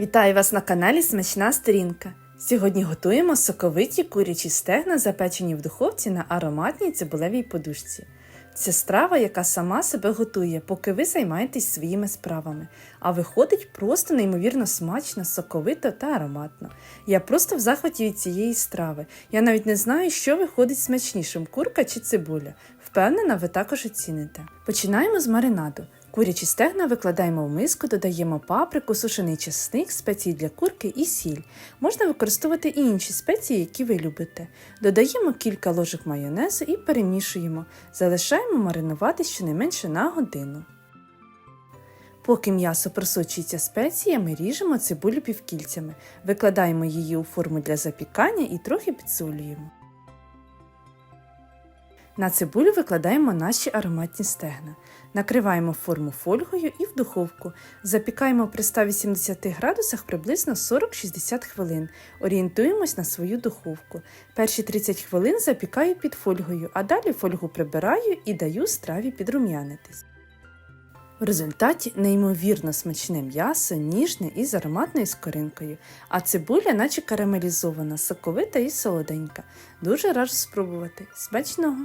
Вітаю вас на каналі Смачна Сторінка. Сьогодні готуємо соковиті курячі стегна, запечені в духовці на ароматній цибулевій подушці. Це страва, яка сама себе готує, поки ви займаєтесь своїми справами. А виходить просто неймовірно смачно, соковито та ароматно. Я просто в захваті від цієї страви. Я навіть не знаю, що виходить смачнішим курка чи цибуля. Впевнена, ви також оціните. Починаємо з маринаду. Курячі стегна викладаємо в миску, додаємо паприку, сушений чесник, спеції для курки і сіль. Можна використовувати і інші спеції, які ви любите. Додаємо кілька ложок майонезу і перемішуємо. Залишаємо маринувати щонайменше на годину. Поки м'ясо просочується спеціями, ріжемо цибулю півкільцями, викладаємо її у форму для запікання і трохи підсолюємо. На цибулю викладаємо наші ароматні стегна. Накриваємо форму фольгою і в духовку. Запікаємо при 180 градусах приблизно 40-60 хвилин. Орієнтуємось на свою духовку. Перші 30 хвилин запікаю під фольгою, а далі фольгу прибираю і даю страві підрум'янитись. В результаті неймовірно смачне м'ясо, ніжне і з ароматною скоринкою, а цибуля, наче карамелізована, соковита і солоденька. Дуже раджу спробувати. Смачного!